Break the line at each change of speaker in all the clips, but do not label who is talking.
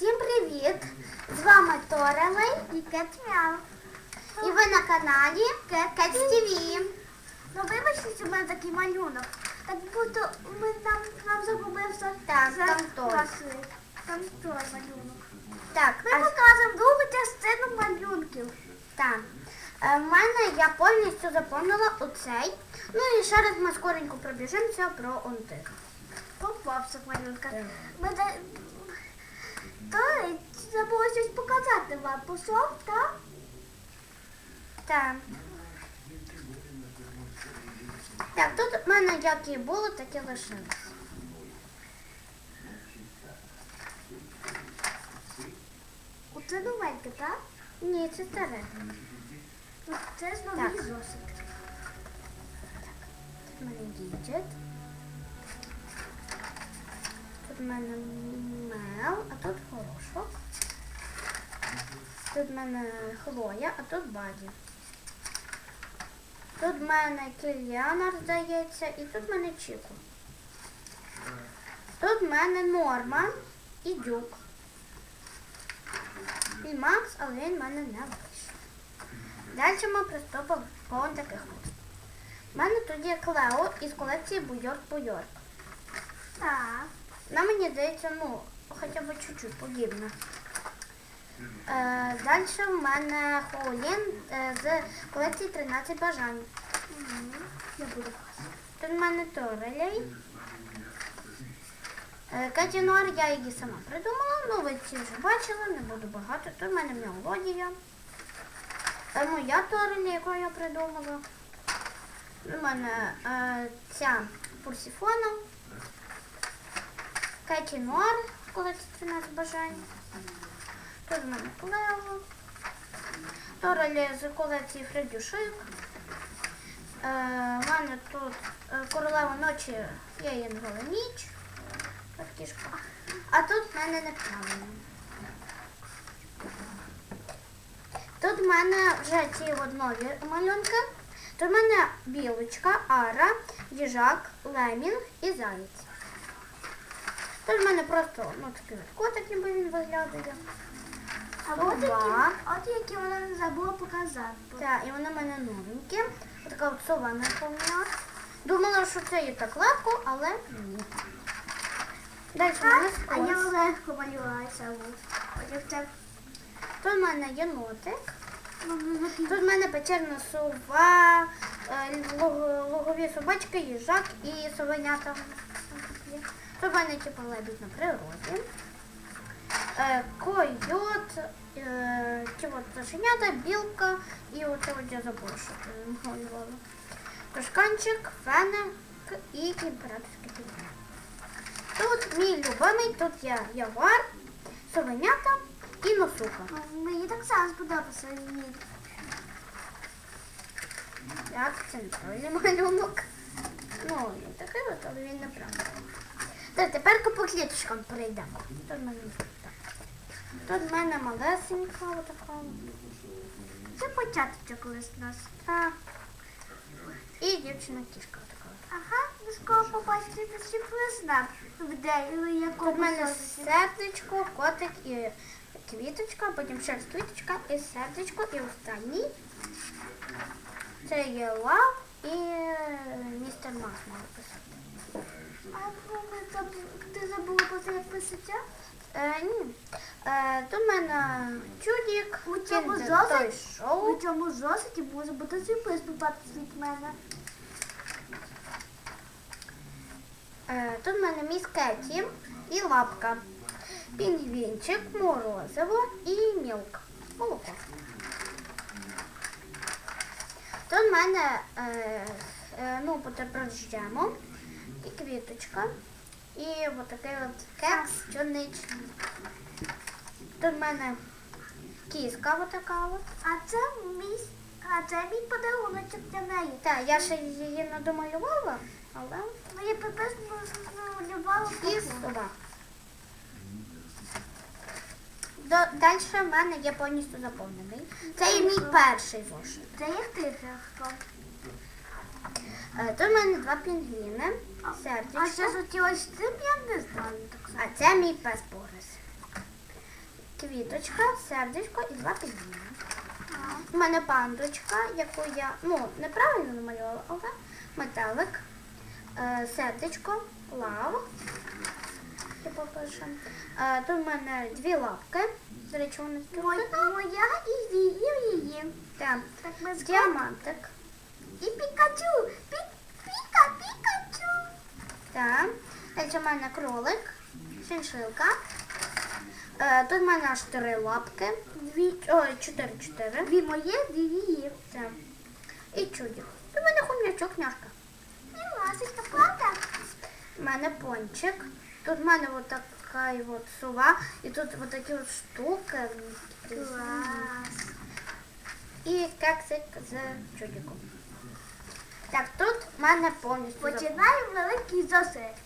Всім привіт! З вами Торелей і Кетмяу. І ви на каналі Кет ТВ.
Ну вибачте, що в мене такий малюнок. Так будто ми нам, нам загубився
Так, там той.
Там той малюнок.
Так,
Ми
а,
показуємо другу частину малюнків.
так. Е, В мене я повністю заповнила оцей. Ну і ще раз ми скоренько пробіжимося про онтик.
Попався.
Так.
Ми Той забула щось показати вам. Пішов, так?
Так. Так, тут в мене як і було, так і лишилось.
Оце новеньке, так?
Ні, це старе.
Це ж новий
Так. Тут в мене діджит. Тут в мене мел, а тут горошок. Тут в мене Хлоя, а тут Баді. Тут в мене Кільянар, здається, і тут в мене Чіку. Тут в мене Норман і Дюк. І Макс, але він в мене не вийшов. Далі ми приступимо по таких от. У мене тут є Клео із колекції Буйорк Буйорк.
Так.
Вона мені здається, ну, хоча б чуть-чуть подібна. Е, далі в мене Хоулін е, з колекції 13 бажань.
Я буду.
Тут в мене Торелей. Е, Нуар, я її сама придумала, ну ви ці вже бачили, не буду багато. Тут в мене мелодія. Е, Моя Торелі, яку я придумала. У мене е, ця Пурсіфона. Кеті З колекції 13 бажань. Тут в мене Клео. Торелі з колекції Фредюшик. Е, мене тут е, королева ночі, я її назвала ніч. От. А тут в мене неправильно. Тут в мене вже ці от нові малюнки. Тут в мене білочка, ара, їжак, лемінг і заєць. Тут в мене просто ну, такий от котик, ніби він виглядає.
А от які,
Сова.
от які вона не забула показати.
Так, і вони в мене новенькі. Така от сова наповнена. Думала, що це і так легко, але ні. Далі в мене
А я
скотч.
легко малювалася. Ось це.
Тут в мене єнотик. Тут в мене печерна сова, е, лого- логові собачки, їжак і совенята. Типу лебідь на природі. Е, койот, е, ті от пташенята, білка і оце от я забула, що ти малювала. Тушканчик, феник і імператорський півня. Тут мій любимий, тут є ягуар, совенята і носуха.
Мені так само сподобався. Ні.
Так, це неправильний малюнок. Ну, він такий от, але він неправильний. Так, тепер по кліточкам перейдемо. Тут в мене. Тут в мене малесенька отака.
Це початочок колись у нас.
Так. І дівчина кішка така.
Ага, ви скоро побачите сюрприз нам в день,
Тут в мене сердечко, котик і квіточка, потім ще раз квіточка і сердечко, і останній. Це є лав і містер Макс мав писати.
А ну, ми забу- ти забула про як?
Е, ні. Е, тут в мене чудік,
У цьому
Toy
У цьому зошиті може бути сюрприз попатися від мене.
Е, тут в мене міс Кеті і лапка. Пінгвінчик, морозиво і мілк. Молоко. Тут в мене е, е, ну, бутерброд з джемом і квіточка. І отакий от кекс чорничний. Тут в мене кіска отака от.
А це мій, а це мій подарунок для неї.
Так, я ще її не домалювала, але
Моє приблизно малювала
і. До- Далі в мене є повністю заповнений. Це є мій перший зошит.
Це як ти грав.
Е, Тут в мене два пінгвіни,
А що
сердечко.
хотілося з цим, я не знаю.
А це мій пес Борис. квіточка, сердечко і два підвіни. У мене пандочка, яку я ну, неправильно намалювала, але метелик, е, сердечко, лав. Е, тут в мене дві лапки. До речі, вони
Моя, і її.
Так,
Так ми з
діамантик.
І Пікачу. Пі, піка, Пікачу.
Так. Далі в мене кролик, шиншилка. Е, тут в мене аж три лапки. Дві, ой, чотири-чотири.
Дві моє, дві її.
Так. І чудик. Тут в мене хом'ячок, няшка.
Міласечка, правда?
У мене пончик. Тут в мене от така і от сова. І тут от такі от штуки.
Клас.
І кексик з чудиком. Так, тут в мене повністю.
Починаємо великий зосередь.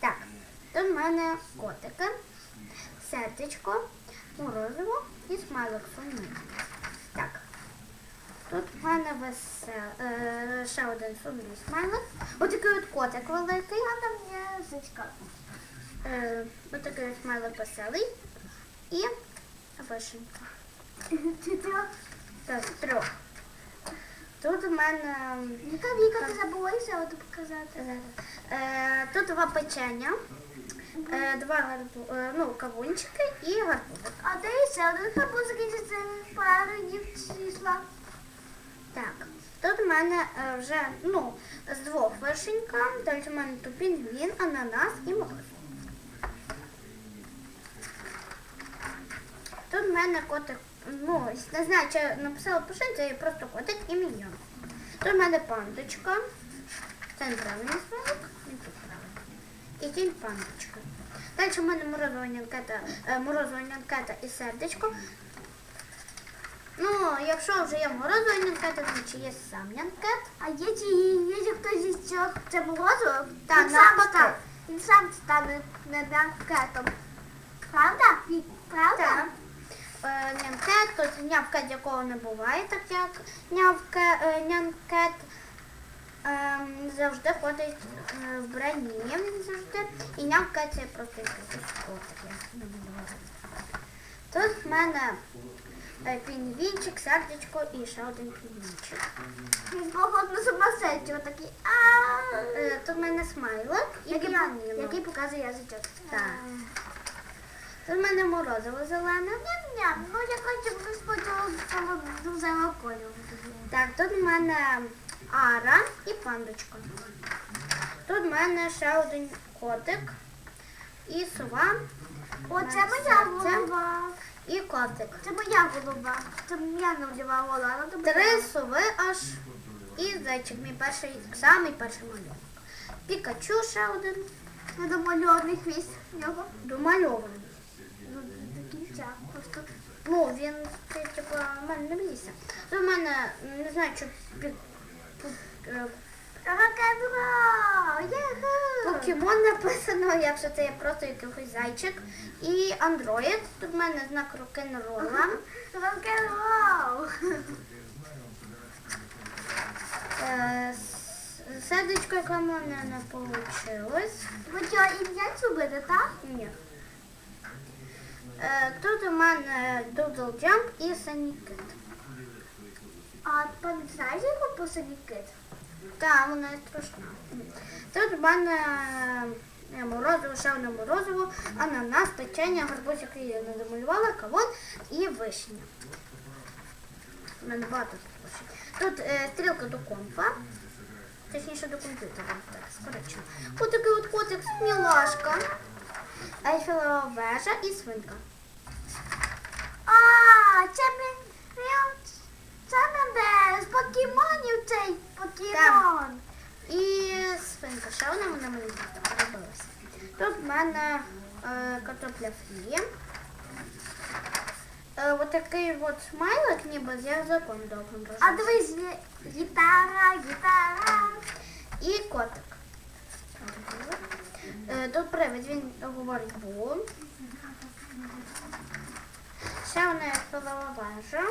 Так, тут в мене котики, сердечко, морозиво і смайлик сумний. Так. Тут в мене весел... е, ще один сумний смайлик. Ось такий от котик великий.
А там є зичка.
Е, ось такий от смайлик веселий. І вишенька. Так, трьох. Тут в мене
Яка віка ти забулася от показати?
е, тут два печення, е, два гарбу, е, ну, кавунчики і гарбузик.
А де ще один хабу закінчиться пару днів числа.
Так, тут в мене е, вже ну, з двох вишенька, далі в мене тут пінгвін, ананас і мороз. Тут в мене котик, ну, не знаю, чи я написала пиши, це є просто котик і міньйон. Тут в мене пандочка. Це неправильний смайлик, він тут правильний. І тінь пандочка. Далі в мене морозова нянкета, е, морозова нянкета і сердечко. Ну, якщо вже є морозова нянкета, значить є сам нянкет.
А є чи є чи хтось зі що це морозиво?
Та,
він сам стане. Він сам стане нянкетом. Правда? Правда?
Так. Нянкет, тут нявкет якого не буває, так як нявке, нянкет ем, завжди ходить е, в броні, він завжди. І нявкет це просто не буду говорити. Тут в мене е, пінгвінчик, сердечко і ще один пінгвінчик.
Він поход на сумасшедшого такий. А
Е, Тут в мене смайлик і
який показує язичок.
Так. Тут в мене морозиво зелене.
Ням-ням. Ну я хочу спочатку дуже кольору.
Так, тут в мене Ара і пандочка. Тут в мене ще один котик і сова
Оце
Це-
моя голова.
і котик.
Це моя голова. Це моя голова. Ну,
Три сови аж і зайчик, мій перший, самий перший малюнок. Пікачу ще один
Недомальований хвіст
домальований.
Просто.
Ну, він це, типу, в мене не влізся. Тут в мене, не знаю, пу- е, покемон написано, якщо це є просто якийсь зайчик. І андроїд. Тут в мене знак рок-н-рола.
Ракетбро!
Е, Сердечко, яке в мене не вийшло.
Ви що, ім'я зробили, так?
Ні. Е, Тут у мене Doodle Jump і Sunny Kid.
А пан знаєш, яку посадить кит?
Так, вона страшна. Тут у мене е, морозиво, одне морозиво, ананас, печення, гарбуз, який я не замалювала, кавун і вишня. У мене багато тут вишень. Тут е, стрілка до компа. Точніше до комп'ютера, так, скорочено. Ось такий от котик, мілашка. Ейфелева вежа і свинка.
А, це ми- Це мене з покемонів цей покемон.
І свинка, ще одна вона мені робилася. Тут в мене е, картопля фрі. Е, от такий от смайлик, ніби з язиком довгим
А дивись, є гітара, гітара.
І котик. Е, тут привид, він говорить бу. Ще одна філова вежа.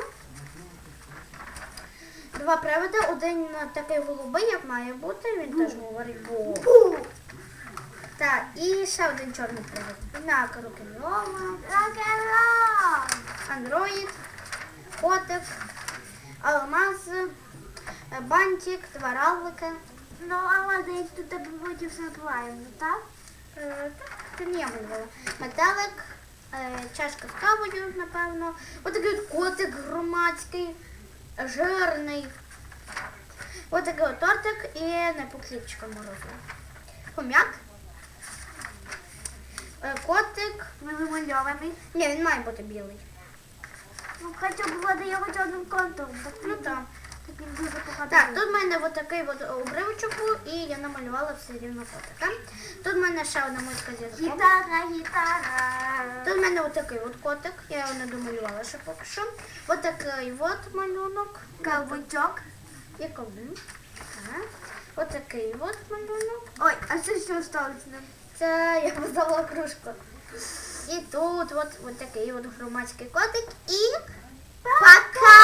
Два привиди, один такий голубий, як має бути, він теж говорить бу.
Бу!
Так, і ще один чорний привид. Однак рок-н-рола,
Рок-н-рол!
андроїд, котик, алмаз, бантик, два равлика.
Ну, десь тут тебе буде все правильно, так?
Е, так, Це не малювала. Метелик, чашка з кавою, напевно. Отакий от котик громадський, жирний. Отакий от тортик і непокліпчика морозива. Хом'як. Е, Котик.
Вимальований.
Ні, він має бути білий.
Ну, хоча б води його чорним контуром. Так,
Ну так.
Так дуже багато.
Так, тут в мене от такий от обривочок був, і я намалювала все рівно котика. Тут в мене ще одна музика зі.
Гітара, гітара.
Тут в мене отакий от котик, я його не домалювала ще поки що. Отакий от малюнок.
Кавучок.
І ковдун. Так. Отакий от малюнок.
Ой, а це що сталося з ним?
Це я поставила кружку. І тут от, от такий от громадський котик. І пока!